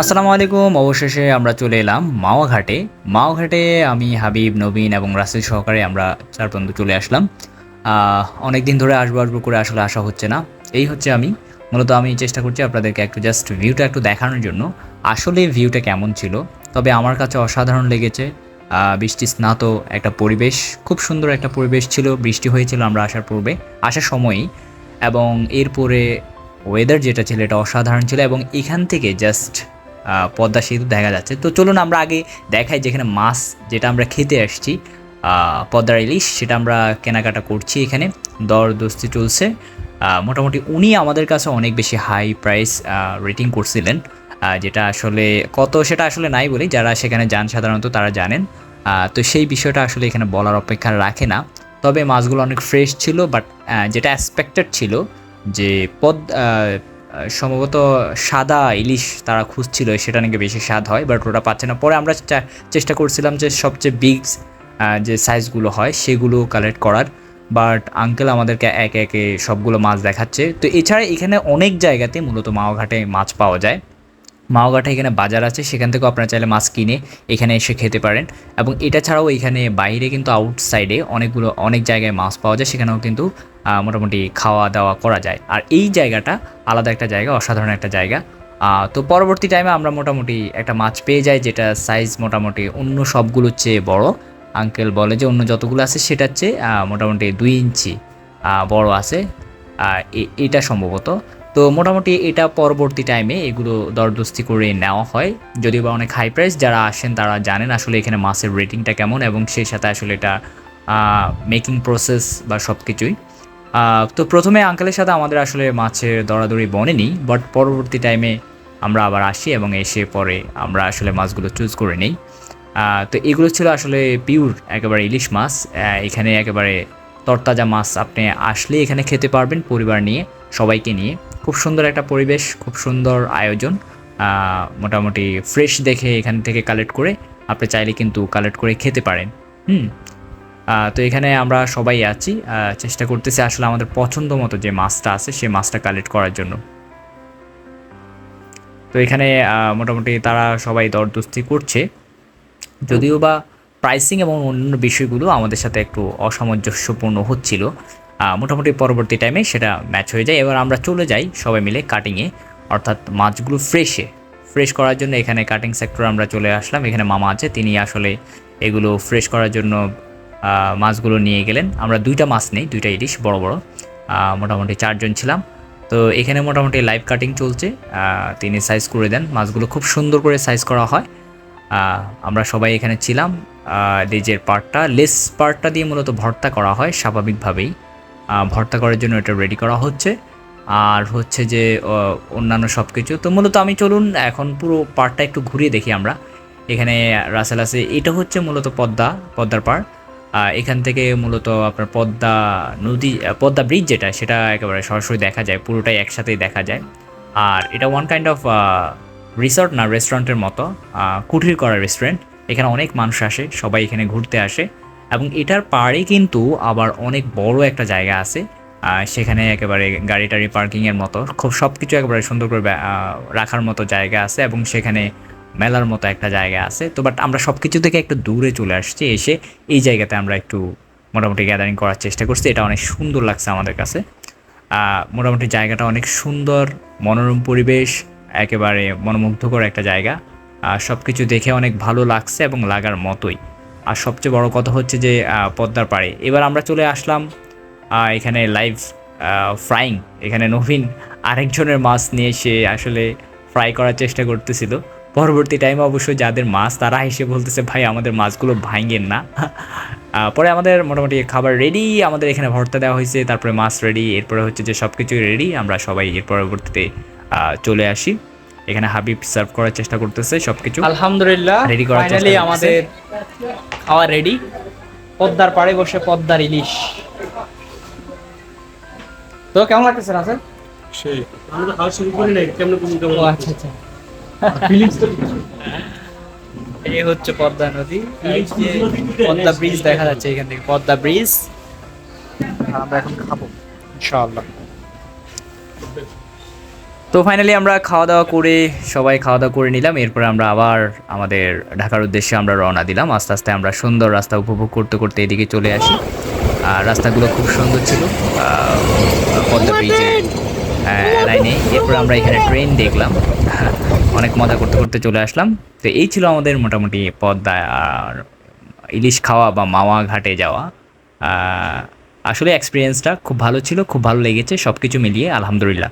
আসসালামু আলাইকুম অবশেষে আমরা চলে এলাম মাওয়াঘাটে মাওয়াঘাটে আমি হাবিব, নবীন এবং রাসেল সহকারে আমরা চার বন্ধু চলে আসলাম। অনেক দিন ধরে আসব আসব করে আসলে আসা হচ্ছে না। এই হচ্ছে আমি। মূলত আমি চেষ্টা করছি আপনাদেরকে একটু জাস্ট ভিউটা একটু দেখানোর জন্য। আসলে ভিউটা কেমন ছিল? তবে আমার কাছে অসাধারণ লেগেছে। বৃষ্টি স্নাত একটা পরিবেশ, খুব সুন্দর একটা পরিবেশ ছিল। বৃষ্টি হয়েছিল আমরা আসার পূর্বে, আসার সময়ই। এবং এরপরে ওয়েদার যেটা ছিল এটা অসাধারণ ছিল এবং এখান থেকে জাস্ট পদ্মা সেতু দেখা যাচ্ছে। তো চলুন আমরা আগে দেখাই যেখানে মাছ যেটা আমরা খেতে আসছি পদ্মার ইলিশ সেটা আমরা কেনাকাটা করছি এখানে। দর দস্তি চলছে। মোটামুটি উনি আমাদের কাছে অনেক বেশি হাই প্রাইস রেটিং করছিলেন যেটা আসলে কত সেটা আসলে নাই বলি, যারা সেখানে যান সাধারণত তারা জানেন। তো সেই বিষয়টা আসলে এখানে বলার অপেক্ষা রাখে না। তবে মাছগুলো অনেক ফ্রেশ ছিল বাট যেটা অ্যাসপেক্টেড ছিল যে পদ সম্ভবত সাদা ইলিশ তারা খুঁজছিল, সেটা নাকি বেশি স্বাদ হয় বাট ওটা পাচ্ছে না। পরে আমরা চেষ্টা করছিলাম যে সবচেয়ে বিগ যে সাইজগুলো হয়, সেগুলো কালেক্ট করার। বাট আঙ্কেল আমাদেরকে একে একে সবগুলো মাছ দেখাচ্ছে। তো এছাড়া এখানে অনেক জায়গাতে মূলত মাওঘাটে মাছ পাওয়া যায়। মাওঘাটে এখানে বাজার আছে, সেখান থেকেও আপনারা চাইলে মাছ কিনে এখানে এসে খেতে পারেন। এবং এটা ছাড়াও এখানে বাইরে কিন্তু আউটসাইডে অনেকগুলো, অনেক জায়গায় মাছ পাওয়া যায়, সেখানেও কিন্তু মোটামুটি খাওয়া দাওয়া করা যায়। আর এই জায়গাটা আলাদা একটা জায়গা, অসাধারণ একটা জায়গা। তো পরবর্তী টাইমে আমরা মোটামুটি একটা মাছ পেয়ে যাই, যেটা সাইজ মোটামুটি অন্য সবগুলোর চেয়ে বড়। আঙ্কেল বলে যে অন্য যতগুলো আছে, সেটার চেয়ে মোটামুটি দুই ইঞ্চি বড় আছে। এটা সম্ভবত। তো মোটামুটি এটা পরবর্তী টাইমে এগুলো দরদস্তি করে নেওয়া হয়। যদিও বা অনেক হাই প্রাইস যারা আসেন তারা জানেন আসলে এখানে মাছের রেটিংটা কেমন এবং সেই সাথে আসলে এটা মেকিং প্রসেস বা সব কিছুই তো প্রথমে আঙ্কেলের সাথে আমাদের আসলে মাছের দরাদরি বনেনি বাট পরবর্তী টাইমে আমরা আবার আসি এবং এসে পরে আমরা আসলে মাছগুলো চুজ করে নিই। তো এগুলো ছিল আসলে পিওর একেবারে ইলিশ মাছ। এখানে একেবারে তরতাজা মাছ আপনি আসলে এখানে খেতে পারবেন পরিবার নিয়ে, সবাইকে নিয়ে। খুব সুন্দর একটা পরিবেশ, খুব সুন্দর আয়োজন। মোটামুটি ফ্রেশ দেখে এখান থেকে কালেক্ট করে আপনি চাইলে কিন্তু কালেক্ট করে খেতে পারেন। হুম? তো এখানে আমরা সবাই আছি। চেষ্টা করতেছি আসলে আমাদের পছন্দ মতো যে মাছটা আছে সেই মাছটা কালেক্ট করার জন্য। তো এখানে মোটামুটি তারা সবাই দরদস্তি করছে। যদিও বা প্রাইসিং এবং অন্যান্য বিষয়গুলো আমাদের সাথে একটু অসামঞ্জস্যপূর্ণ হচ্ছিল। মোটামুটি পরবর্তী টাইমে সেটা ম্যাচ হয়ে যায়। এবার আমরা চলে যাই সবাই মিলে কাটিংয়ে অর্থাৎ মাছগুলো ফ্রেশে ফ্রেশ করার জন্য এখানে কাটিং সেক্টর আমরা চলে আসলাম। এখানে মামা আছে, তিনি আসলে এগুলো ফ্রেশ করার জন্য মাছগুলো নিয়ে গেলেন। আমরা দুইটা মাছ নেই, দুইটা ইলিশ, বড় বড়। মোটামুটি চারজন ছিলাম। তো এখানে মোটামুটি লাইভ কাটিং চলছে। তিনি সাইজ করে দেন। মাছগুলো খুব সুন্দর করে সাইজ করা হয়। আমরা সবাই এখানে ছিলাম। লেজের পার্টটা লেস পার্টটা দিয়ে মূলত ভর্তা করা হয় স্বাভাবিকভাবেই। ভর্তা করার জন্য এটা রেডি করা হচ্ছে। আর হচ্ছে যে অন্যান্য সব কিছু তো মূলত আমি চলুন এখন পুরো পার্টটা একটু ঘুরিয়ে দেখি আমরা। এখানে রাসেল আছে। এটা হচ্ছে মূলত পদ্মা, পদ্মার পাড়। এখান থেকে মূলত আপনার পদ্মা নদী পদ্মা ব্রিজ যেটা, সেটা একেবারে সরাসরি দেখা যায়। পুরোটাই একসাথেই দেখা যায়। আর এটা ওয়ান কাইন্ড অফ রিসর্ট না রেস্টুরেন্টের মতো। কুঠির করা রেস্টুরেন্ট এখানে অনেক মানুষ আসে। সবাই এখানে ঘুরতে আসে। এবং এটার পাড়ে কিন্তু আবার অনেক বড় একটা জায়গা আছে সেখানে একেবারে গাড়ি টাড়ি পার্কিংয়ের মতো। খুব সব কিছু একেবারে সুন্দর করে রাখার মতো জায়গা আছে এবং সেখানে মেলার মতো একটা জায়গা আছে। তো বাট আমরা সব কিছু থেকে একটু দূরে চলে আসছি, এসে এই জায়গাতে আমরা একটু মোটামুটি গ্যাদারিং করার চেষ্টা করছি। এটা অনেক সুন্দর লাগছে আমাদের কাছে। মোটামুটি জায়গাটা অনেক সুন্দর, মনোরম পরিবেশ, একেবারে মনোমুগ্ধকর একটা জায়গা। সব কিছু দেখে অনেক ভালো লাগছে এবং লাগার মতোই। আর সবচেয়ে বড় কথা হচ্ছে যে পদ্মার পাড়ে। এবার আমরা চলে আসলাম এখানে লাইভ ফ্রাইং এখানে নবীন আরেকজনের মাছ নিয়ে সে আসলে ফ্রাই করার চেষ্টা করতেছিল। পরবর্তী টাইমে অবশ্য যাদের মাছ, তারা এসে বলতেছে, ভাই, আমাদের মাছগুলো ভাঙেন না। পরে আমাদের মোটামুটি খাবার রেডি আমাদের এখানে ভর্তা দেওয়া হয়েছে, তারপরে মাছ রেডি এরপরে হচ্ছে যে সব কিছুই রেডি আমরা সবাই এর পরবর্তীতে চলে আসি। এখানে হাবিব সার্ভ করার চেষ্টা করতেছে সবকিছু আলহামদুলিল্লাহ রেডি করার চেষ্টা আমাদের খাওয়া রেডি পদ্মার পাড়ে বসে পদ্মার ইলিশ। তো কেমন লাগতেছে রাসেল? সেই আমরা তো খাওয়া শুরু করি নাই কেমন কোন কেমন আচ্ছা আচ্ছা। ফিলিংস তো এই হচ্ছে পদ্মা নদী পদ্মা ব্রিজ দেখা যাচ্ছে এখান থেকে পদ্মা ব্রিজ আমরা এখন খাব ইনশাআল্লাহ। তো ফাইনালি আমরা খাওয়া দাওয়া করে সবাই খাওয়া দাওয়া করে নিলাম। এরপর আমরা আবার আমাদের ঢাকার উদ্দেশ্যে আমরা রওনা দিলাম। আস্তে আস্তে আমরা সুন্দর রাস্তা উপভোগ করতে করতে এদিকে চলে আসি। আর রাস্তাগুলো খুব সুন্দর ছিল। পদ্মা ব্রিজের লাইনে এরপর আমরা এখানে ট্রেন দেখলাম। অনেক মজা করতে করতে চলে আসলাম। তো এই ছিল আমাদের মোটামুটি পদ্মা আর ইলিশ খাওয়া বা মাওয়া ঘাটে যাওয়া। আসলে এক্সপিরিয়েন্সটা খুব ভালো ছিল খুব ভালো লেগেছে সব কিছু মিলিয়ে আলহামদুলিল্লাহ।